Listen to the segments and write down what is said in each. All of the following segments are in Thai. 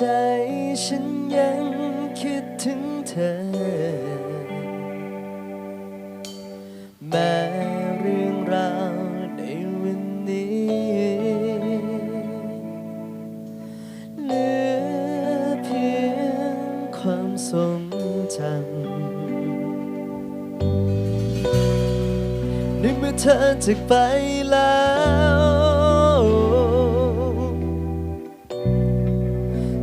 ใจฉันยังคิดถึงเธอ แม้เรื่องราวในวันนี้ เหลือเพียงความทรงจำในเมื่อเธอจากไปแล้ว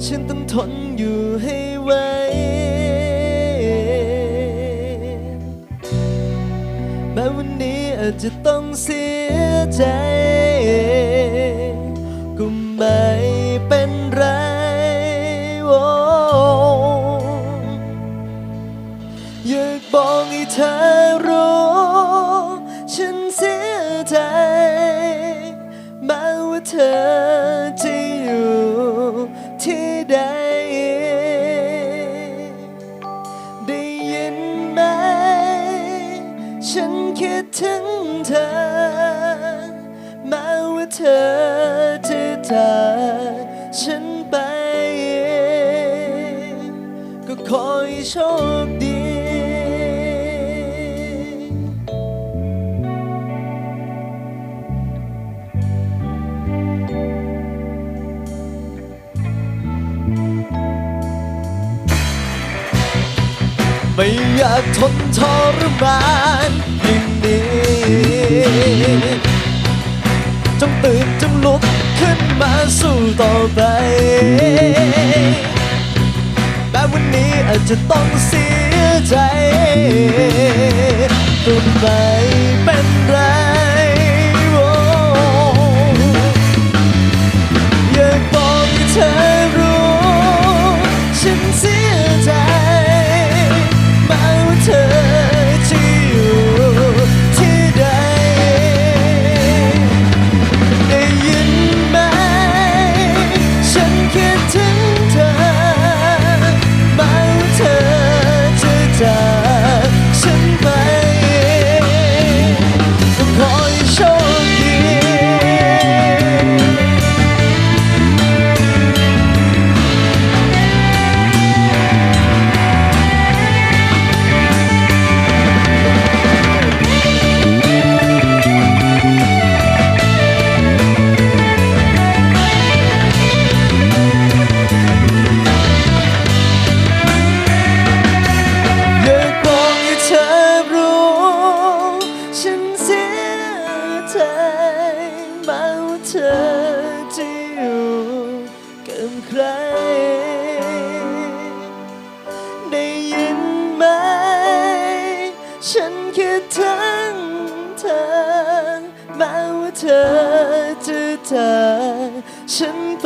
ฉันต้องทนอยู่ให้ไหวแม้วันนี้อาจจะต้องเสียใจ ก็ไม่เป็นไร เธอ แม้ว่าเธอจะจากฉันไป ก็ขอให้โชคดีไม่อยากทนทรมานอย่างนี้ จงตื่นจงลุกขึ้นมาสู้ต่อไปแม้วันนี้อาจจะต้องเสียใจก็ไม่เป็นไป ใคร ได้ยินไหม ฉันคิดถึงเธอแม้ว่าเธอจะจากฉันไป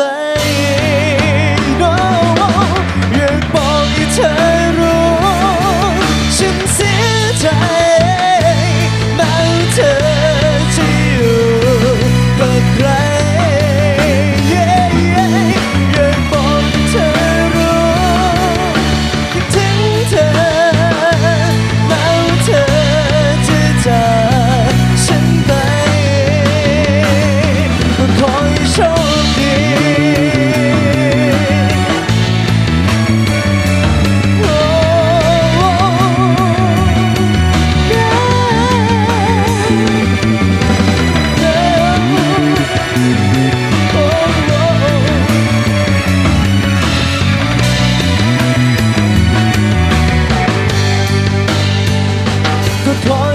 Thôi.